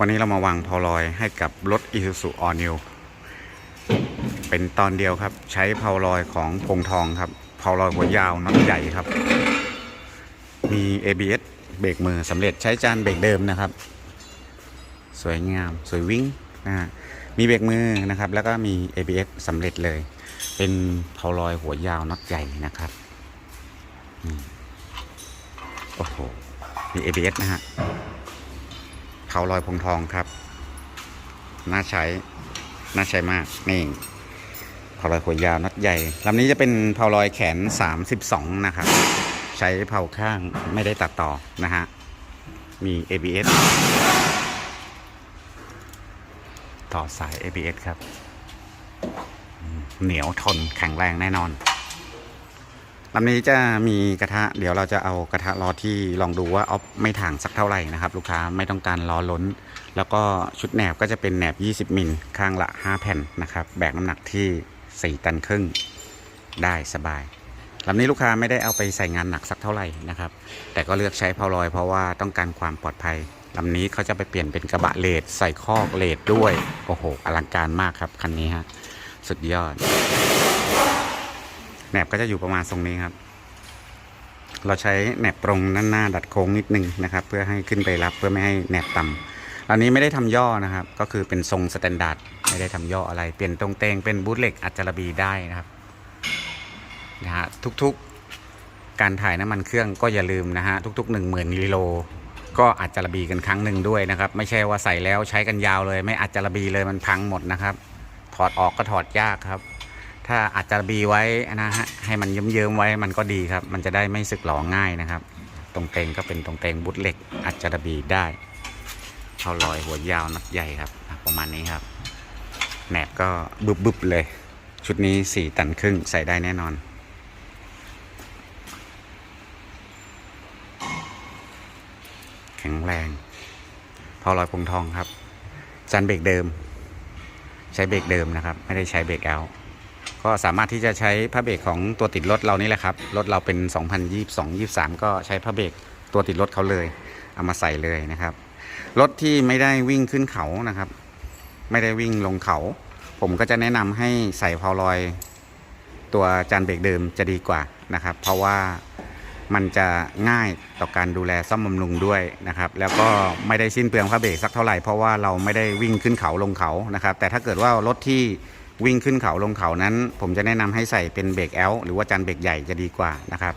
วันนี้เรามาวางพาวลอยให้กับรถ Isuzu All New เป็นตอนเดียวครับ ใช้พาวลอยของพงทองครับพาวลอยหัวยาวน็อตใหญ่ครับ มี ABS เบรกมือสำเร็จใช้จานเบรกเดิมนะครับ สวยงามสวยวิ่งนะฮะมีเบรกมือนะครับ แล้วก็มี ABS สำเร็จเลย เป็นพาลอยหัวยาวน็อตใหญ่นะครับโอ้โหมี ABS นะฮะ เผาลอยพงทองครับ น่าใช้ น่าใช้มาก นี่เผาลอยหัวยาวน็อตใหญ่ลำนี้จะเป็นเผาลอยแขน 32 นะครับ ใช้เผาข้างไม่ได้ตัดต่อนะฮะ มี ABS ต่อสาย ABS ครับ เหนียวทนแข็งแรงแน่นอน ลำนี้จะมีกระทะ เดี๋ยวเราจะเอากระทะล้อที่ลองดูว่าออฟไม่ถ่างสักเท่าไหร่นะครับ ลูกค้าไม่ต้องการล้อล้น แล้วก็ชุดแหนบก็จะเป็นแหนบ 20 มิลข้างละ 5 แผ่นนะครับ แบกน้ำหนักที่ 4 ตันครึ่งได้สบายลำนี้ลูกค้าไม่ได้เอาไปใส่งานหนักสักเท่าไหร่นะครับ แต่ก็เลือกใช้เพาลอยเพราะว่าต้องการความปลอดภัยลำนี้เขาจะไปเปลี่ยนเป็นกระบะเลดใส่คอกเลดด้วย โอ้โห อลังการมากครับ คันนี้ฮะ สุดยอด นบก็จะอยู่ประมาณทรงนี้ครับ เราใช้แหนบตรงด้านหน้าดัดโค้งนิดนึงนะครับ เพื่อให้ขึ้นไปรับเพื่อไม่ให้แหนบต่ำอันนี้ไม่ได้ทำย่อนะครับ ก็คือเป็นทรงสแตนดาร์ดไม่ได้ทำย่ออะไร เปลี่ยนตรงเตงเป็นบูทเหล็กอัจจารบีได้นะครับนะฮะทุกๆการถ่ายน้ำมันเครื่องก็อย่าลืมนะฮะทุกๆ 1 0,000กิโลก็อัจจารบีกันครั้งหนึ่งด้วยนะครับ ไม่ใช่ว่าใส่แล้วใช้กันยาวเลย ไม่อัจจารบีเลยมันพังหมดนะครับ ถอดออกก็ถอดยากครับ ถ้าอาจจะบีไว้นะฮะให้มันเยิ้มๆไว้มันก็ดีครับ มันจะได้ไม่สึกหลอง่ายนะครับ ตรงเตงก็เป็นตรงเตงบุตเหล็กอาจจะบีได้เขาลอยหัวยาวนัดใหญ่ครับ ประมาณนี้ครับแหนบก็บึบๆเลย ชุดนี้4ตันครึ่งใส่ได้แน่นอนแข็งแรงพอลอยพงทองครับ จันเบรกเดิม ใช้เบรกเดิมนะครับ ไม่ได้ใช้เบรกแอล ก็สามารถที่จะใช้ผ้าเบรกของตัวติดรถเรานี่แหละครับ รถเราเป็น 2022 23 ก็ใช้ผ้าเบรกตัวติดรถเขาเลย เอามาใส่เลยนะครับ รถที่ไม่ได้วิ่งขึ้นเขานะครับ ไม่ได้วิ่งลงเขา ผมก็จะแนะนำให้ใส่พาวลอย ตัวจานเบรกเดิมจะดีกว่านะครับ เพราะว่ามันจะง่ายต่อการดูแลซ่อมบำรุงด้วยนะครับ แล้วก็ไม่ได้สิ้นเปลืองผ้าเบรกสักเท่าไหร่เพราะว่าเราไม่ได้วิ่งขึ้นเขาลงเขานะครับ แต่ถ้าเกิดว่ารถที่ วิ่งขึ้นเขาลงเขานั้น ผมจะแนะนำให้ใส่เป็นเบรกแอลหรือว่าจานเบรกใหญ่จะดีกว่านะครับ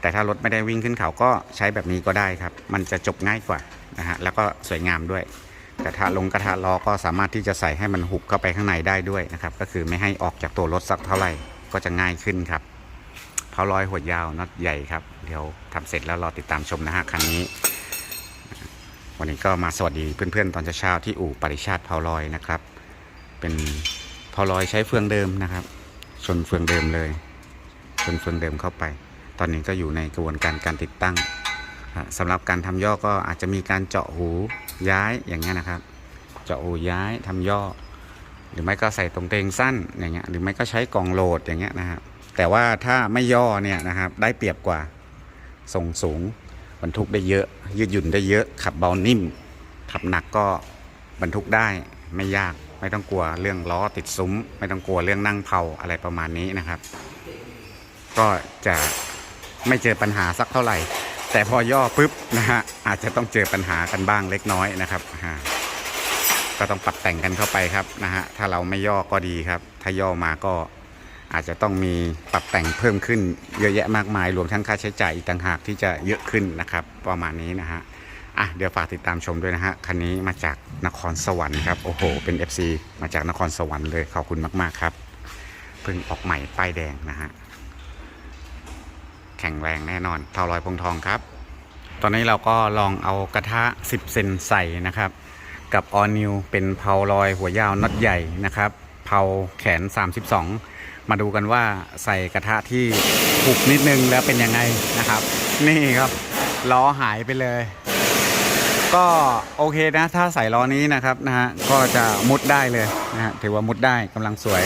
แต่ถ้ารถไม่ได้วิ่งขึ้นเขาก็ใช้แบบนี้ก็ได้ครับ มันจะจบง่ายกว่านะฮะแล้วก็สวยงามด้วย กระทะลงกระทะล้อก็สามารถที่จะใส่ให้มันหุบเข้าไปข้างในได้ด้วยนะครับ ก็คือไม่ให้ออกจากตัวรถสักเท่าไหร่ก็จะง่ายขึ้นครับเพาลอยหัวยาวน็อตใหญ่ครับเดี๋ยวทำเสร็จแล้วรอติดตามชมนะฮะคันนี้วันนี้ก็มาสวัสดีเพื่อนๆ ตอนเช้าๆที่อู่ปริชาติเพาลอยนะครับ เป็น พาลอยใช้เฟืองเดิมนะครับ ชนเฟืองเดิมเลย ชนเฟืองเดิมเข้าไป ตอนนี้ก็อยู่ในกระบวนการการติดตั้งสำหรับการทำย่อก็อาจจะมีการเจาะหูย้ายอย่างเงี้ยนะครับ เจาะหูย้ายทำย่อ หรือไม่ก็ใส่ตรงเตงสั้นอย่างเงี้ยหรือไม่ก็ใช้กล่องโหลดอย่างเงี้ยนะครับแต่ว่าถ้าไม่ย่อเนี่ยนะครับได้เปรียบกว่าส่งสูงบรรทุกได้เยอะ ยืดหยุ่นได้เยอะขับเบานิ่ม ขับหนักก็บรรทุกได้ไม่ยาก ไม่ต้องกลัวเรื่องล้อติดซุ้ม ไม่ต้องกลัวเรื่องนั่งเผาอะไรประมาณนี้นะครับ ก็จะไม่เจอปัญหาสักเท่าไหร่ แต่พอย่อปุ๊บนะฮะอาจจะต้องเจอปัญหากันบ้างเล็กน้อยนะครับก็ต้องปรับแต่งกันเข้าไปครับนะฮะถ้าเราไม่ย่อก็ดีครับ ถ้าย่อมาก็อาจจะต้องมีปรับแต่งเพิ่มขึ้นเยอะแยะมากมาย รวมทั้งค่าใช้จ่ายอีกต่างหากที่จะเยอะขึ้นนะครับ ประมาณนี้นะฮะ อะเดี๋ยวฝากติดตามชมด้วยนะฮะคันนี้มาจากนครสวรรค์ครับโอ้โห เป็น FC มาจากนครสวรรค์เลยขอบคุณมาก ๆ ครับเพิ่งออกใหม่ป้ายแดงนะฮะแข็งแรงแน่นอนเท่าลอยพงทองครับ ตอนนี้เราก็ลองเอากระทะ 10 เซนใส่นะครับ กับออนิวเป็นเพาลอยหัวยาวน็อตใหญ่นะครับเพาแขน 32 มาดูกันว่าใส่กระทะที่หุบนิดนึงแล้วเป็นยังไงนะครับ นี่ครับล้อหายไปเลย ก็โอเคนะ ถ้าใส่ล้อนี้นะครับนะฮะก็จะมุดได้เลยนะฮะถือว่ามุดได้กำลังสวย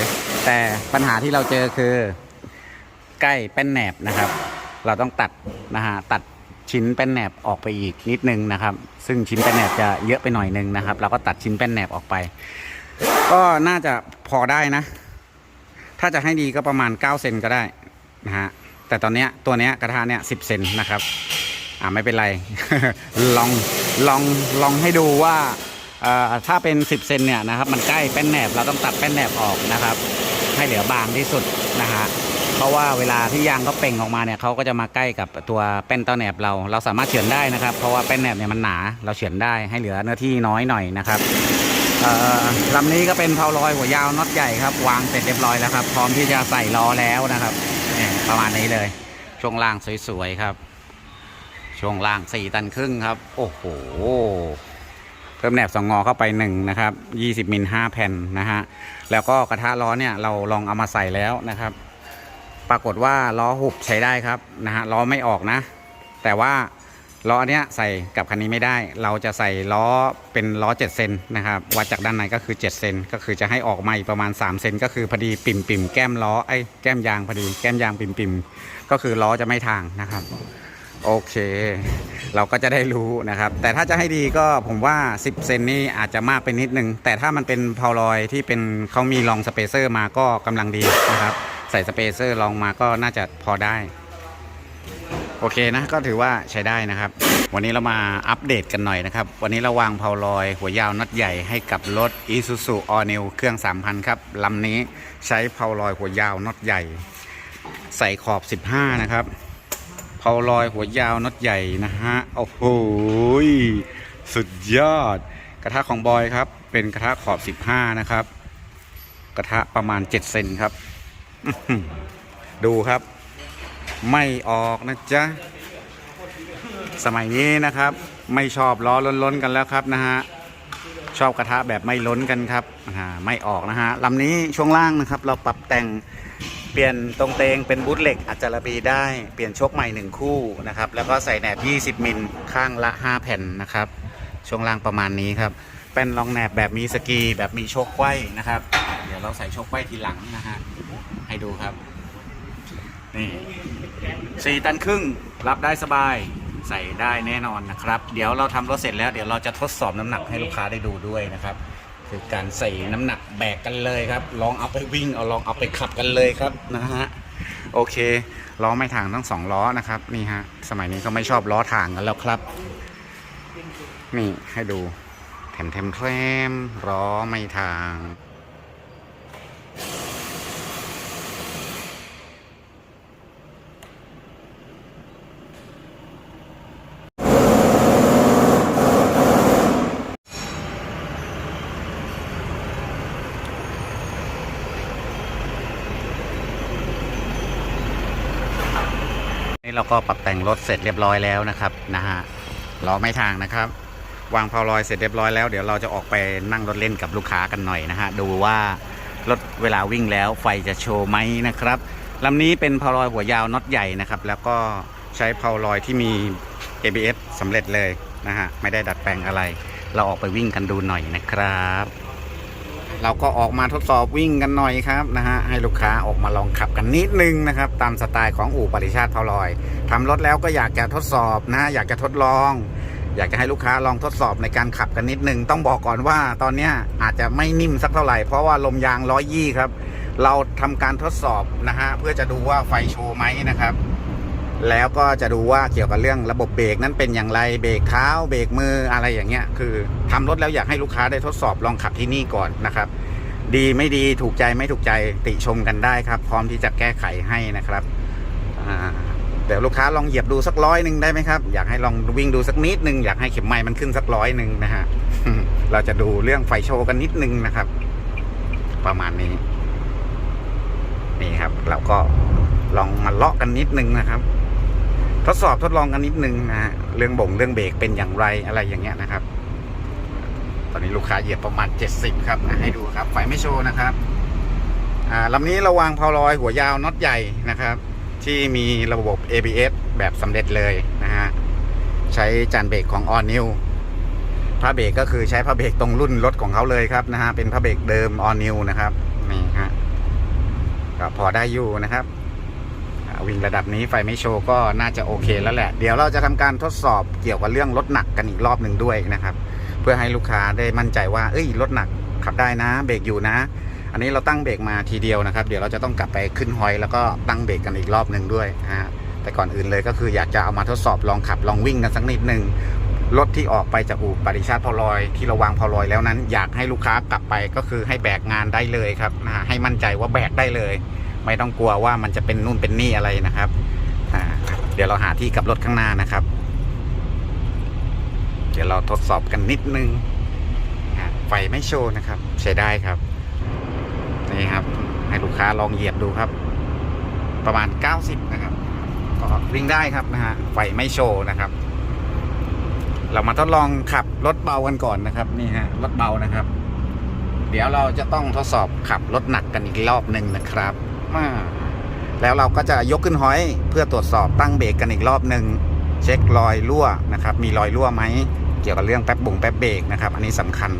แต่ปัญหาที่เราเจอคือใกล้แป้นแหนบนะครับ เราต้องตัดนะฮะตัดชิ้นแป้นแหนบออกไปอีกนิดนึงนะครับ ซึ่งชิ้นแป้นแหนบจะเยอะไปหน่อยนึงนะครับ เราก็ตัดชิ้นแป้นแหนบออกไป ก็น่าจะพอได้นะ ถ้าจะให้ดีก็ประมาณ 9 เซนก็ได้นะฮะแต่ตอนเนี้ยตัวเนี้ยกระทะเนี้ยสิเซนนะครับ อ่าไม่เป็นไร ลองลองลองให้ดูว่าเอ่อถ้าเป็น 10เซนเนี่ยนะครับ มันใกล้แป้นแหนบเราต้องตัดแป้นแหนบออกนะครับ ให้เหลือบางที่สุดนะฮะเพราะว่าเวลาที่ยางเขาเป่งออกมาเนี่ยเขาก็จะมาใกล้กับตัวแป้นต้าแหนบเรา เราสามารถเฉือนได้นะครับ เพราะว่าแป้นแหนบเนี่ยมันหนาเราเฉือนได้ให้เหลือเนื้อที่น้อยหน่อยนะครับเอ่อลำนี้ก็เป็นเพาลอยหัวยาวน็อตใหญ่ครับ วางเสร็จเรียบร้อยแล้วครับ พร้อมที่จะใส่ล้อแล้วนะครับประมาณนี้เลย ช่วงล่างสวยๆครับ ช่วงล่าง4ตันครึ่งครับ โอ้โห เพิ่มแหนบสองงอเข้าไปหนึ่งนะครับ20มิล5แผ่นนะฮะ แล้วก็กระทะล้อเนี่ยเราลองเอามาใส่แล้วนะครับ ปรากฏว่าล้อหุบใช้ได้ครับนะฮะล้อไม่ออกนะ แต่ว่าล้อเนี้ยใส่กับคันนี้ไม่ได้ เราจะใส่ล้อเป็นล้อ 7 เซนนะครับ วัดจากด้านในก็คือ 7 เซน ก็คือจะให้ออกมาอีกประมาณ 3 เซนก็คือพอดีปิ่มปิ่มแก้มล้อไอ้แก้มยางพอดี แก้มยางปิ่มปิ่มก็คือล้อจะไม่ทางนะครับ โอเค เราก็จะได้รู้นะครับ แต่ถ้าจะให้ดีก็ผมว่า 10 เซนนี่อาจจะมากไปนิดนึง แต่ถ้ามันเป็นพาวลอยที่เป็นเขามีรองสเปเซอร์มาก็กำลังดีนะครับ ใส่สเปเซอร์รองมาก็น่าจะพอได้ โอเคนะ ก็ถือว่าใช้ได้นะครับ วันนี้เรามาอัปเดตกันหน่อยนะครับ วันนี้เราวางพาวลอยหัวยาวน็อตใหญ่ให้กับรถ Isuzu All New เครื่อง 3,000 ครับลำนี้ใช้พาวลอยหัวยาวน็อตใหญ่ ใส่ขอบ 15 นะครับ เพาลอยหัวยาวน็อตใหญ่นะฮะโอ้โหสุดยอด กระทะของบอยครับ เป็นกระทะขอบ 15 นะครับ กระทะประมาณ 7 เซนครับ ดูครับ ไม่ออกนะจ๊ะ สมัยนี้นะครับ ไม่ชอบล้อล้นๆกันแล้วครับนะฮะชอบกระทะแบบไม่ล้นกันครับไม่ออกนะฮะลำนี้ช่วงล่างนะครับ เราปรับแต่ง เปลี่ยนตรงเตงเป็นบูทเหล็กอัจจารบีได้ เปลี่ยนชกใหม่ 1 คู่นะครับ แล้วก็ใส่แหนบ 20 มิลข้างละ 5 แผ่นนะครับ ช่วงล่างประมาณนี้ครับ เป็นรองแหนบแบบมีสกีแบบมีชคไว้นะครับ เดี๋ยวเราใส่ชคไว้ทีหลังนะฮะ ให้ดูครับ นี่สี่ตันครึ่งรับได้สบายใส่ได้แน่นอนนะครับ เดี๋ยวเราทำรถเสร็จแล้วเดี๋ยวเราจะทดสอบน้ำหนักให้ลูกค้าได้ดูด้วยนะครับ คือการใส่น้ำหนักแบกกันเลยครับ ลองเอาไปวิ่งเอาลองเอาไปขับกันเลยครับนะฮะโอเคล้อไม่ทางทั้งสองล้อนะครับนี่ฮะสมัยนี้ก็ไม่ชอบล้อทางกันแล้วครับ นี่ให้ดูแถมแถมแถมล้อไม่ทาง นี่เราก็ปรับแต่งรถเสร็จเรียบร้อยแล้วนะครับนะฮะล้อไม่ทางนะครับ วางเพาลอยเสร็จเรียบร้อยแล้วเดี๋ยวเราจะออกไปนั่งรถเล่นกับลูกค้ากันหน่อยนะฮะดูว่ารถเวลาวิ่งแล้วไฟจะโชว์ไหมนะครับลำนี้เป็นเพาลอยหัวยาวน็อตใหญ่นะครับแล้วก็ใช้เพาลอยที่มี ABS สำเร็จเลยนะฮะไม่ได้ดัดแปลงอะไร เราออกไปวิ่งกันดูหน่อยนะครับ เราก็ออกมาทดสอบวิ่งกันหน่อยครับนะฮะให้ลูกค้าออกมาลองขับกันนิดนึงนะครับ ตามสไตล์ของอู่ปริชาติพาลอยทำรถแล้วก็อยากจะทดสอบนะอยากจะทดลอง อยากจะให้ลูกค้าลองทดสอบในการขับกันนิดนึง ต้องบอกก่อนว่าตอนนี้อาจจะไม่นิ่มสักเท่าไหร่เพราะว่าลมยางร้อยยี่ครับ เราทำการทดสอบนะฮะเพื่อจะดูว่าไฟโชว์ไหมนะครับ แล้วก็จะดูว่าเกี่ยวกับเรื่องระบบเบรกนั้นเป็นอย่างไรเบรกเท้าเบรกมืออะไรอย่างเงี้ยคือทำรถแล้วอยากให้ลูกค้าได้ทดสอบลองขับที่นี่ก่อนนะครับ ดีไม่ดีถูกใจไม่ถูกใจติชมกันได้ครับ พร้อมที่จะแก้ไขให้นะครับเดี๋ยวลูกค้าลองเหยียบดูสักร้อยหนึ่งได้ไหมครับ อยากให้ลองวิ่งดูสักนิดหนึ่งอยากให้เข็มไม้มันขึ้นสักร้อยหนึ่งนะฮะเราจะดูเรื่องไฟโชว์กันนิดนึงนะครับ ประมาณนี้ นี่ครับเราก็ลองมาเลาะกันนิดนึงนะครับ ดสอบทดลองกันนิดนึงนะฮะเรื่องบ่งเรื่องเบรกเป็นอย่างไรอะไรอย่างเงี้ยนะครับ ตอนนี้ลูกค้าเหยียบประมาณ 70 ครับนะให้ดูครับไฟไม่โชว์นะครับอ่าลำนี้ราวางเพาลอยหัวยาวน็อตใหญ่นะครับ ที่มีระบบ ABS แบบสำเร็จเลยนะฮะใช้จานเบรกของ All New ผ้าเบรกก็คือใช้ผ้าเบรกตรงรุ่นรถของเขาเลยครับนะฮะเป็นผ้าเบรกเดิม All New นะครับนี่ฮะก็พอได้อยู่นะครับ วิ่งระดับนี้ไฟไม่โชว์ก็น่าจะโอเคแล้วแหละ เดี๋ยวเราจะทำการทดสอบเกี่ยวกับเรื่องรถหนักกันอีกรอบหนึ่งด้วยนะครับ เพื่อให้ลูกค้าได้มั่นใจว่า เอ้ยรถหนักขับได้นะ เบรกอยู่นะ อันนี้เราตั้งเบรกมาทีเดียวนะครับ เดี๋ยวเราจะต้องกลับไปขึ้นฮอย แล้วก็ตั้งเบรกกันอีกรอบหนึ่งด้วยนะฮะแต่ก่อนอื่นเลยก็คืออยากจะเอามาทดสอบลองขับลองวิ่งกันสักนิดหนึ่งรถที่ออกไปจากอู่ปริชาติพอลอยที่เราวางพอลอยแล้วนั้น อยากให้ลูกค้ากลับไปก็คือให้แบกงานได้เลยครับนะฮะให้มั่นใจว่าแบกได้เลย ไม่ต้องกลัวว่ามันจะเป็นนู่นเป็นนี่อะไรนะครับอ่าเดี๋ยวเราหาที่กลับรถข้างหน้านะครับ เดี๋ยวเราทดสอบกันนิดนึงไฟไม่โชว์นะครับ ใช้ได้ครับนี่ครับ ให้ลูกค้าลองเหยียบดูครับ ประมาณ 90 นะครับก็วิ่งได้ครับนะฮะไฟไม่โชว์นะครับ เรามาทดลองขับรถเบากันก่อนนะครับนี่ฮะรถเบานะครับ เดี๋ยวเราจะต้องทดสอบขับรถหนักกันอีกรอบหนึ่งนะครับ อ่าแล้วเราก็จะยกขึ้นห้อยเพื่อตรวจสอบตั้งเบรกกันอีกรอบหนึ่งเช็ครอยรั่วนะครับ มีรอยรั่วไหมเกี่ยวกับเรื่องแป๊บบุงแป๊บเบรกนะครับ อันนี้สำคัญ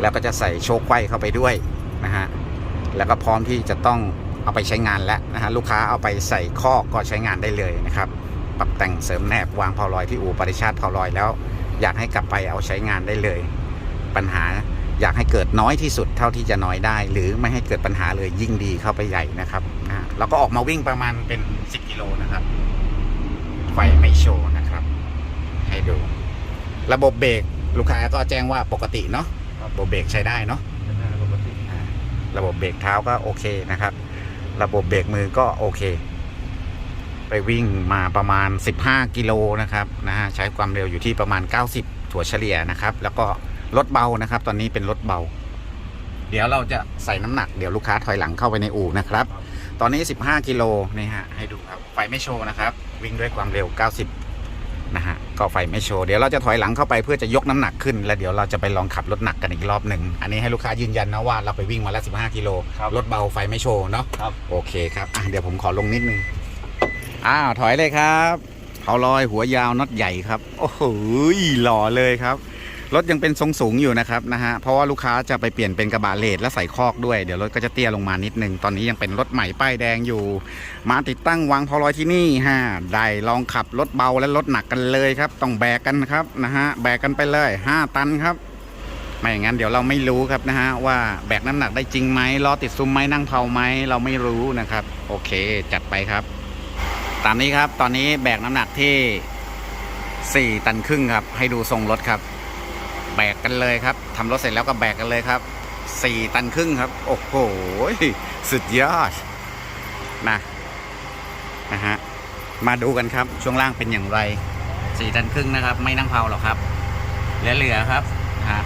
แล้วก็จะใส่โชคไขว้เข้าไปด้วยนะฮะแล้วก็พร้อมที่จะต้องเอาไปใช้งานแล้วนะฮะลูกค้าเอาไปใส่ข้อกก็ใช้งานได้เลยนะครับปรับแต่งเสริมแนบวางเผาลอยที่อู่ปริชาติเผาลอยแล้ว อยากให้กลับไปเอาใช้งานได้เลย ปัญหา อยากให้เกิดน้อยที่สุดเท่าที่จะน้อยได้ หรือไม่ให้เกิดปัญหาเลยยิ่งดีเข้าไปใหญ่นะครับนะฮะเราก็ออกมาวิ่งประมาณเป็น 10กิโลนะครับ ไฟไม่โชว์นะครับ ให้ดู ระบบเบรกลูกค้าก็แจ้งว่าปกติเนาะระบบเบรกใช้ได้เนาะอ่าระบบเบรกเท้าก็โอเคนะครับ ระบบเบรกมือก็โอเค ไปวิ่งมาประมาณ 15 กิโลนะครับนะฮะใช้ความเร็วอยู่ที่ประมาณ 90 ถั่วเฉลี่ยนะครับ แล้วก็ รถเบานะครับ ตอนนี้เป็นรถเบา เดี๋ยวเราจะใส่น้ำหนักเดี๋ยวลูกค้าถอยหลังเข้าไปในอู่นะครับ ตอนนี้ 15 กิโลนี่ฮะให้ดูครับไฟไม่โชว์นะครับ วิ่งด้วยความเร็ว 90 นะฮะก็ไฟไม่โชว์เดี๋ยวเราจะถอยหลังเข้าไปเพื่อจะยกน้ำหนักขึ้น แล้วเดี๋ยวเราจะไปลองขับรถหนักกันอีกรอบหนึ่งอันนี้ให้ลูกค้ายืนยันนะว่าเราไปวิ่งมาแล้ว 15 กิโลครับรถเบาไฟไม่โชว์เนาะครับโอเคครับอะเดี๋ยวผมขอลงนิดนึงอ้าวถอยเลยครับเขาลอยหัวยาวน็อตใหญ่ครับ โอ้โหหล่อเลยครับ รถยังเป็นทรงสูงอยู่นะครับนะฮะเพราะว่าลูกค้าจะไปเปลี่ยนเป็นกระบะเลดและใส่คอกด้วยเดี๋ยวรถก็จะเตี้ยลงมานิดนึง ตอนนี้ยังเป็นรถใหม่ป้ายแดงอยู่ มาติดตั้งวางพอลอยที่นี่ฮะได้ลองขับรถเบาและรถหนักกันเลยครับ ต้องแบกกันครับนะฮะแบกกันไปเลย 5 ตันครับไม่อย่างนั้นเดี๋ยวเราไม่รู้ครับนะฮะว่าแบกน้ำหนักได้จริงไหมล้อติดซุ้มไหมนั่งเผาไหมเราไม่รู้นะครับ โอเคจัดไปครับ ตามนี้ครับตอนนี้แบกน้ำหนักที่ 4 ตันครึ่งครับ ให้ดูทรงรถครับ แบกกันเลยครับทำรถเสร็จแล้วก็แบกกันเลยครับ4ตันครึ่งครับ โอ้โหสุดยอดนะนะฮะมาดูกันครับ ช่วงล่างเป็นอย่างไร4ตันครึ่งนะครับ ไม่นั่งเผาหรอกครับเหลือๆครับนะฮะ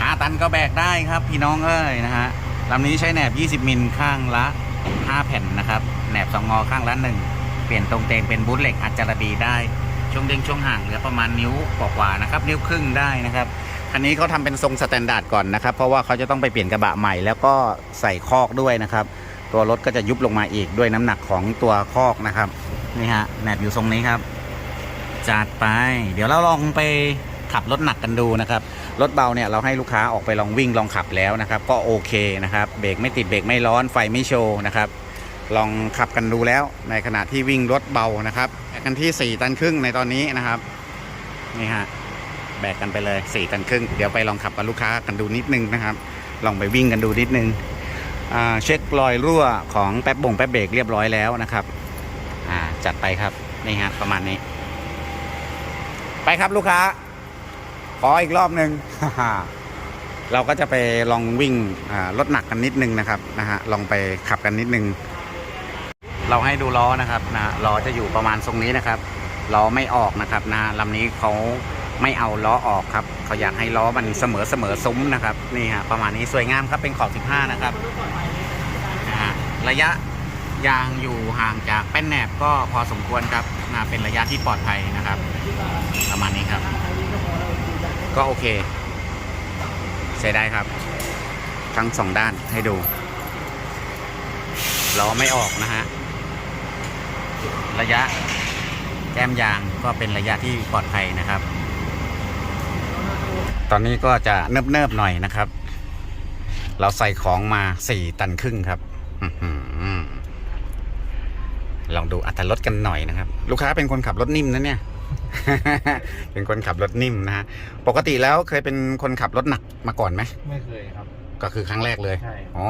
ห้าตันก็แบกได้ครับ พี่น้องเอ้ยนะฮะลำนี้ใช้แหนบ 20 มิลข้างละ 5 แผ่นนะครับ แหนบสองงอข้างละหนึ่งเปลี่ยนตรงเตงเป็นบูทเหล็กอัจจารบีได้ ช่วงเด้งช่วงห่างเหลือประมาณนิ้วกว่าๆนะครับ นิ้วครึ่งได้นะครับคันนี้เขาทำเป็นทรงสแตนดาร์ดก่อนนะครับ เพราะว่าเขาจะต้องไปเปลี่ยนกระบะใหม่แล้วก็ใส่คอกด้วยนะครับ ตัวรถก็จะยุบลงมาอีกด้วยน้ำหนักของตัวคอกนะครับนี่ฮะแหนบอยู่ทรงนี้ครับจัดไป เดี๋ยวเราลองไปขับรถหนักกันดูนะครับ รถเบาเนี่ยเราให้ลูกค้าออกไปลองวิ่งลองขับแล้วนะครับ ก็โอเคนะครับ เบรกไม่ติดเบรกไม่ร้อนไฟไม่โชว์นะครับ ลองขับกันดูแล้วในขณะที่วิ่งรถเบานะครับแบกกันที่ 4 ตันครึ่งในตอนนี้นะครับนี่ฮะแบกกันไปเลย 4 ตันครึ่ง เดี๋ยวไปลองขับกับลูกค้ากันดูนิดนึงนะครับ ลองไปวิ่งกันดูนิดนึงเช็ครอยรั่วของแป๊บบ่งแป๊บเบรกเรียบร้อยแล้วนะครับจัดไปครับนี่ฮะประมาณนี้ ไปครับลูกค้า ขออีกรอบหนึ่งเราก็จะไปลองวิ่งรถหนักกันนิดนึงนะครับนะฮะลองไปขับกันนิดนึง เราให้ดูล้อนะครับนะล้อจะอยู่ประมาณทรงนี้นะครับล้อไม่ออกนะครับนะลำนี้เขาไม่เอาล้อออกครับเขาอยากให้ล้อมันเสมอเสมอซุ้มนะครับนี่ฮะประมาณนี้สวยงามครับเป็นขอบ 15 นะครับนะฮะระยะยางอยู่ห่างจากแป้นแหนบก็พอสมควรครับนะเป็นระยะที่ปลอดภัยนะครับ ประมาณนี้ครับ ก็โอเคใช้ได้ครับ ทั้งสองด้านให้ดูล้อไม่ออกนะฮะ ระยะแก้มยางก็เป็นระยะที่ปลอดภัยนะครับ ตอนนี้ก็จะเนิบๆหน่อยนะครับ เราใส่ของมาสี่ตันครึ่งครับอื้อหือลองดูอัตรถรสกันหน่อยนะครับ ลูกค้าเป็นคนขับรถนิ่มนะเนี่ย เป็นคนขับรถนิ่มนะฮะปกติแล้วเคยเป็นคนขับรถหนักมาก่อนไหมไม่เคยครับ ก็คือครั้งแรกเลยใช่อ๋อ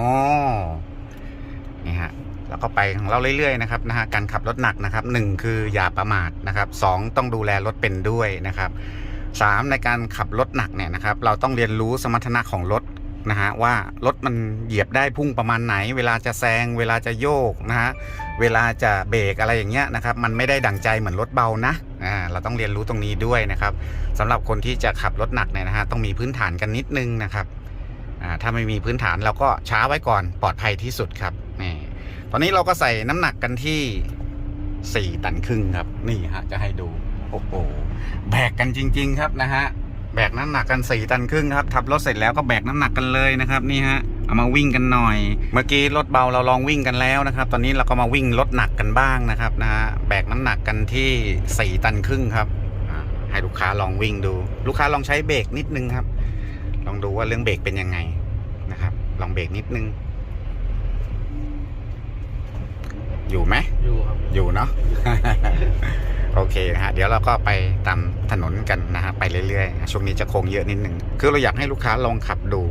นี่ฮะ แล้วก็ไปของเราเรื่อยๆนะครับนะฮะการขับรถหนักนะครับหนึ่งคืออย่าประมาทนะครับสองต้องดูแลรถเป็นด้วยนะครับสามในการขับรถหนักเนี่ยนะครับ เราต้องเรียนรู้สมรรถนะของรถนะฮะว่ารถมันเหยียบได้พุ่งประมาณไหน เวลาจะแซงเวลาจะโยกนะฮะเวลาจะเบรกอะไรอย่างเงี้ยนะครับมันไม่ได้ดังใจเหมือนรถเบานะอ่าเราต้องเรียนรู้ตรงนี้ด้วยนะครับสำหรับคนที่จะขับรถหนักเนี่ยนะฮะต้องมีพื้นฐานกันนิดนึงนะครับอ่าถ้าไม่มีพื้นฐานเราก็ช้าไว้ก่อนปลอดภัยที่สุดครับ ตอนนี้เราก็ใส่น้ำหนักกันที่ 4 ตันครึ่งครับ นี่ฮะ จะให้ดูโอ้โหแบกกันจริง ๆ ครับนะฮะแบกน้ำหนักกัน 4 ตันครึ่งครับทับรถเสร็จแล้วก็แบกน้ำหนักกันเลยนะครับนี่ฮะเอามาวิ่งกันหน่อย เมื่อกี้รถเบาเราลองวิ่งกันแล้วนะครับ ตอนนี้เราก็มาวิ่งรถหนักกันบ้างนะครับนะฮะแบกน้ำหนักกันที่ 4 ตันครึ่งครับให้ลูกค้าลองวิ่งดู ลูกค้าลองใช้เบรกนิดนึงครับ ลองดูว่าเรื่องเบรกเป็นยังไงนะครับ ลองเบรกนิดนึง อยู่ไหมอยู่ครับ อยู่เนาะ โอเคนะฮะ เดี๋ยวเราก็ไปตามถนนกันนะฮะ ไปเรื่อยๆ ช่วงนี้จะโค้งเยอะนิดนึงคือเราอยากให้ลูกค้าลองขับดู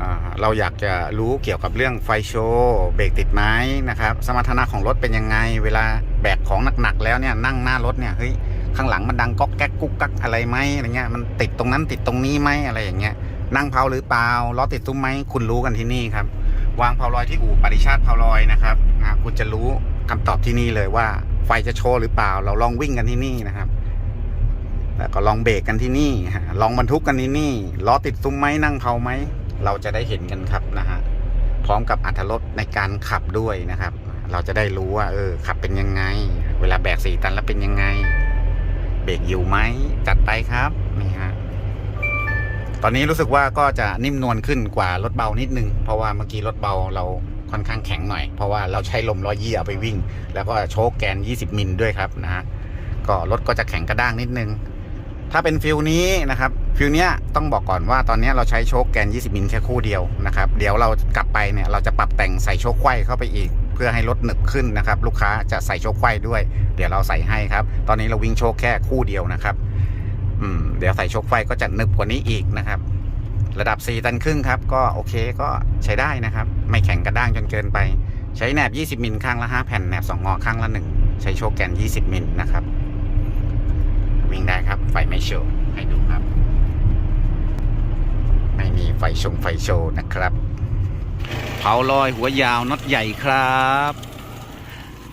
อ่าเราอยากจะรู้เกี่ยวกับเรื่องไฟโชว์เบรกติดไหมนะครับ สมรรถนะของรถเป็นยังไง เวลาแบกของหนักๆแล้วเนี่ยนั่งหน้ารถเนี่ยเฮ้ยข้างหลังมันดังก๊อกแก๊กกุ๊กกักอะไรไหมอะไรเงี้ย มันติดตรงนั้นติดตรงนี้ไหมอะไรอย่างเงี้ย นั่งเพาหรือเปล่าล้อติดซุ้มไหมคุณรู้กันที่นี่ครับ วางเพาลอยที่อู่ปริชาติเพาลอยนะครับนะคุณจะรู้คำตอบที่นี่เลยว่า ไฟจะโชว์หรือเปล่า เราลองวิ่งกันที่นี่นะครับ แล้วก็ลองเบรกกันที่นี่ลองบรรทุกกันที่นี่ล้อติดซุ้มไหมนั่งเพาไหมเราจะได้เห็นกันครับนะฮะพร้อมกับอัตรรสในการขับด้วยนะครับ เราจะได้รู้ว่า เออ ขับเป็นยังไง เวลาแบกสี่ตันแล้วเป็นยังไง เบรกอยู่ไหมจัดไปครับนี่ฮะ ตอนนี้รู้สึกว่าก็จะนิ่มนวลขึ้นกว่ารถเบานิดนึง เพราะว่าเมื่อกี้รถเบาเราค่อนข้างแข็งหน่อย เพราะว่าเราใช้ลมร้อยยี่เอาไปวิ่ง แล้วก็โชคแกน 20 มิลด้วยครับนะฮะก็รถก็จะแข็งกระด้างนิดนึง ถ้าเป็นฟิลนี้นะครับฟิลเนี้ยต้องบอกก่อนว่าตอนนี้เราใช้โชคแกน 20 มิลแค่คู่เดียวนะครับเดี๋ยวเรากลับไปเนี่ยเราจะปรับแต่งใส่โชคไขว้เข้าไปอีก เพื่อให้รถหนึบขึ้นนะครับลูกค้าจะใส่โชคไขว้ด้วย เดี๋ยวเราใส่ให้ครับตอนนี้เราวิ่งโชคแค่คู่เดียวนะครับ อืมเดี๋ยวใส่โชคไฟก็จะหนึบกว่านี้อีกนะครับ ระดับ 4 ตันครึ่งครับ ก็โอเคก็ใช้ได้นะครับ ไม่แข็งกระด้างจนเกินไป ใช้แหนบ 20 มิลข้างละ 5 แผ่นแหนบ 2 งอข้างละ 1 ใช้โชคแกน 20 มิลนะครับ วิ่งได้ครับ ไฟไม่โชว์ให้ดูครับ ไม่มีไฟชงไฟโชว์นะครับเผาลอยหัวยาวน็อตใหญ่ครับ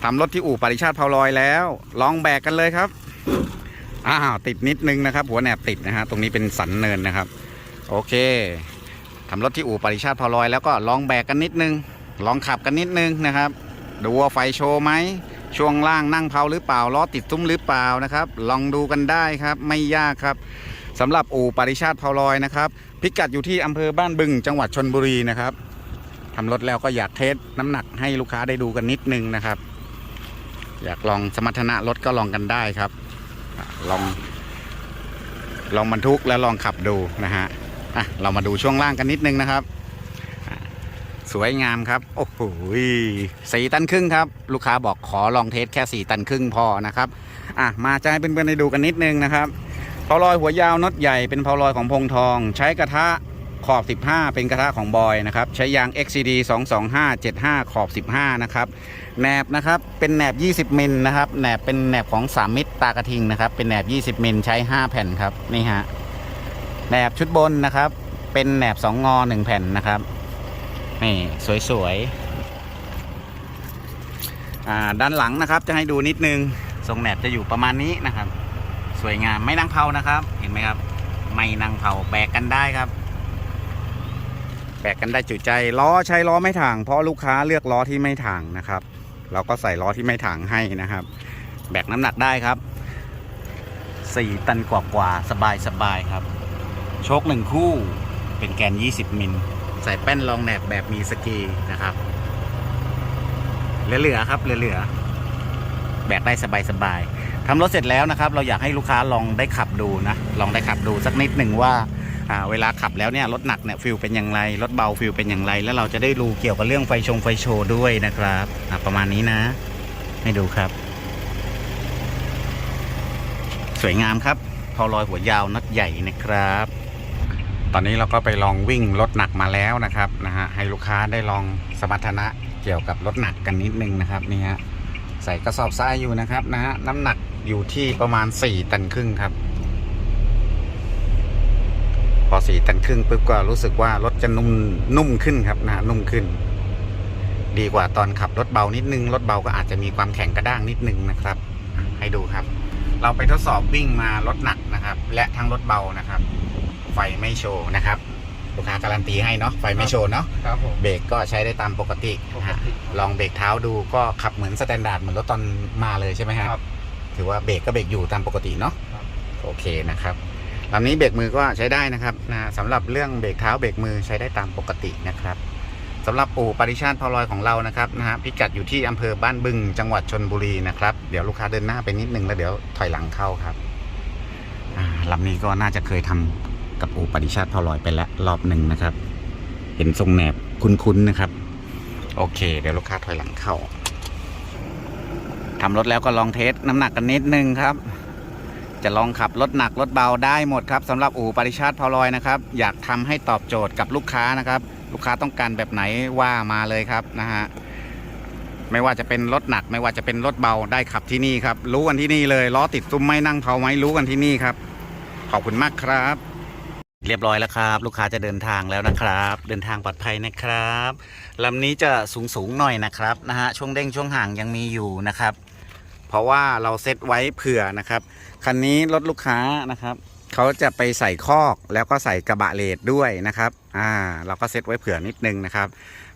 ทำรถที่อู่ปริชาติเผาลอยแล้ว ลองแบกกันเลยครับ อ้าวติดนิดนึงนะครับ หัวแหนบติดนะฮะตรงนี้เป็นสันเนินนะครับ โอเคทำรถที่อู่ปริชาติพอลอยแล้วก็ลองแบกกันนิดนึง ลองขับกันนิดนึงนะครับ ดูว่าไฟโชว์ไหมช่วงล่างนั่งเพาหรือเปล่าล้อติดตุ้มหรือเปล่านะครับ ลองดูกันได้ครับไม่ยากครับสำหรับอู่ปริชาติพอลอยนะครับพิกัดอยู่ที่อำเภอบ้านบึงจังหวัดชนบุรีนะครับทำรถแล้วก็อยากเทสน้ำหนักให้ลูกค้าได้ดูกันนิดนึงนะครับ อยากลองสมรรถนะรถก็ลองกันได้ครับ ลองลองบรรทุกแล้วลองขับดูนะฮะอะเรามาดูช่วงล่างกันนิดนึงนะครับ สวยงามครับ โอ้โหสี่ตันครึ่งครับ ลูกค้าบอกขอลองเทสแค่สี่ตันครึ่งพอนะครับอะมาจะให้เพื่อนๆได้ดูกันนิดนึงนะครับเพาลอยหัวยาวน็อตใหญ่เป็นเพาลอยของพงทอง ใช้กระทะ ขอบ 15 เป็นกระทะของบอยนะครับ ใช้ยาง XCD 22575 ขอบ 15 นะครับแหนบนะครับเป็นแหนบ 20มิลนะครับแหนบเป็นแหนบของ 3 มิตรตากระทิงนะครับ เป็นแหนบ 20มิลใช้ 5 แผ่นครับนี่ฮะแหนบชุดบนนะครับ เป็นแหนบ 2 งอ 1 แผ่นนะครับนี่สวยๆด้านหลังนะครับจะให้ดูนิดนึงทรงแหนบจะอยู่ประมาณนี้นะครับ สวยงามไม่นั่งเผานะครับ เห็นไหมครับ ไม่นั่งเผาแบกกันได้ครับ แบกกันได้จุใจล้อใช้ล้อไม่ถ่าง เพราะลูกค้าเลือกล้อที่ไม่ถ่างนะครับ เราก็ใส่ล้อที่ไม่ถ่างให้นะครับ แบกน้ำหนักได้ครับ4ตันกว่ากว่าสบายสบายครับ โชคหนึ่งคู่เป็นแกน 20 มิล ใส่แป้นรองแหนบแบบมีสกีนะครับ เหลือๆครับเหลือๆแบกได้สบายสบายทำรถเสร็จแล้วนะครับ เราอยากให้ลูกค้าลองได้ขับดูนะ ลองได้ขับดูสักนิดหนึ่งว่า เวลาขับแล้วเนี่ยรถหนักเนี่ยฟิลเป็นอย่างไรรถเบาฟิลเป็นอย่างไร แล้วเราจะได้รู้เกี่ยวกับเรื่องไฟชงไฟโชว์ด้วยนะครับประมาณนี้นะ ให้ดูครับ สวยงามครับพอลอยหัวยาวน็อตใหญ่นะครับ ตอนนี้เราก็ไปลองวิ่งรถหนักมาแล้วนะครับนะฮะให้ลูกค้าได้ลองสมรรถนะเกี่ยวกับรถหนักกันนิดนึงนะครับนี่ฮะใส่กระสอบทรายอยู่นะครับนะฮะน้ำหนักอยู่ที่ประมาณ4ตันครึ่งครับ พอสี่ตันครึ่งปุ๊บก็รู้สึกว่ารถจะนุ่มนุ่มขึ้นครับนะฮะนุ่มขึ้น ดีกว่าตอนขับรถเบานิดนึงรถเบาก็อาจจะมีความแข็งกระด้างนิดนึงนะครับ ให้ดูครับ เราไปทดสอบวิ่งมารถหนักนะครับ และทั้งรถเบานะครับ ไฟไม่โชว์นะครับลูกค้าการันตีให้เนาะไฟไม่โชว์เนาะครับผมเบรกก็ใช้ได้ตามปกติปกติลองเบรกเท้าดูก็ขับเหมือนสแตนดาร์ดเหมือนรถตอนมาเลยใช่ไหมฮะครับถือว่าเบรกก็เบรกอยู่ตามปกติเนาะครับโอเคนะครับ ลำนี้เบรกมือก็ใช้ได้นะครับนะสำหรับเรื่องเบรกเท้าเบรกมือใช้ได้ตามปกตินะครับสำหรับอู่ปริชาติพอลอยของเรานะครับนะฮะพิกัดอยู่ที่อำเภอบ้านบึง จังหวัดชนบุรีนะครับเดี๋ยวลูกค้าเดินหน้าไปนิดนึงแล้วเดี๋ยวถอยหลังเข้าครับลำนี้ก็น่าจะเคยทำกับอู่ปริชาติพอลอยไปแล้วรอบหนึ่งนะครับ เห็นทรงแหนบคุ้นๆนะครับ โอเค เดี๋ยวลูกค้าถอยหลังเข้าทำรถแล้วก็ลองเทสน้ำหนักกันนิดนึงครับ จะลองขับรถหนักรถเบาได้หมดครับสำหรับอู่ปริชาติพอลอยนะครับ อยากทำให้ตอบโจทย์กับลูกค้านะครับ ลูกค้าต้องการแบบไหนว่ามาเลยครับนะฮะไม่ว่าจะเป็นรถหนัก ไม่ว่าจะเป็นรถเบาได้ขับที่นี่ครับ รู้กันที่นี่เลยล้อติดซุ้มไม่นั่งเผาไหมรู้กันที่นี่ครับ ขอบคุณมากครับ เรียบร้อยแล้วครับ ลูกค้าจะเดินทางแล้วนะครับ เดินทางปลอดภัยนะครับลำนี้จะสูงสูงหน่อยนะครับนะฮะช่วงเด้งช่วงห่างยังมีอยู่นะครับ เพราะว่าเราเซตไว้เผื่อนะครับ คันนี้รถลูกค้านะครับเขาจะไปใส่คอกแล้วก็ใส่กระบะเลดด้วยนะครับ อ่า เราก็เซตไว้เผื่อนิดนึงนะครับ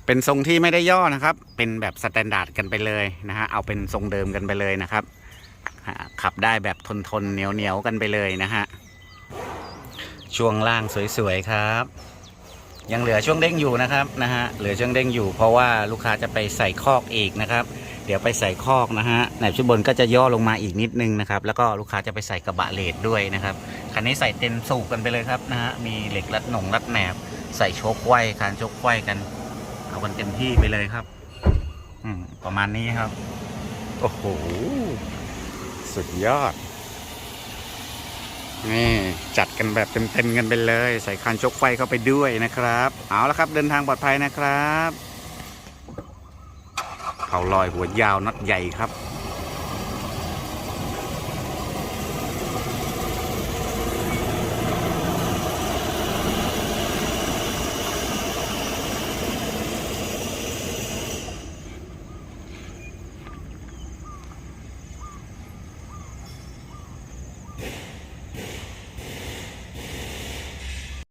เป็นทรงที่ไม่ได้ย่อนะครับ เป็นแบบสแตนดาร์ดกันไปเลยนะฮะ เอาเป็นทรงเดิมกันไปเลยนะครับ ขับได้แบบทนทนเหนียวเหนียวกันไปเลยนะฮะ ช่วงล่างสวยๆครับ ยังเหลือช่วงเด้งอยู่นะครับนะฮะเหลือช่วงเด้งอยู่ เพราะว่าลูกค้าจะไปใส่คอกอีกนะครับ เดี๋ยวไปใส่คอกนะฮะแหนบชุดบนก็จะย่อลงมาอีกนิดนึงนะครับ แล้วก็ลูกค้าจะไปใส่กระบะเลดด้วยนะครับคันนี้ใส่เต็มสูบกันไปเลยครับนะฮะมีเหล็กรัดหนงรัดแหนบใส่โชคไว้คานโชคไว้กัน เอากันเต็มที่ไปเลยครับ อืมประมาณนี้ครับ โอ้โหสุดยอด นี่จัดกันแบบเต็มๆกันไปเลย ใส่คานชกไฟเข้าไปด้วยนะครับ เอาละครับเดินทางปลอดภัยนะครับเผาลอยหัวยาวน็อตใหญ่ครับ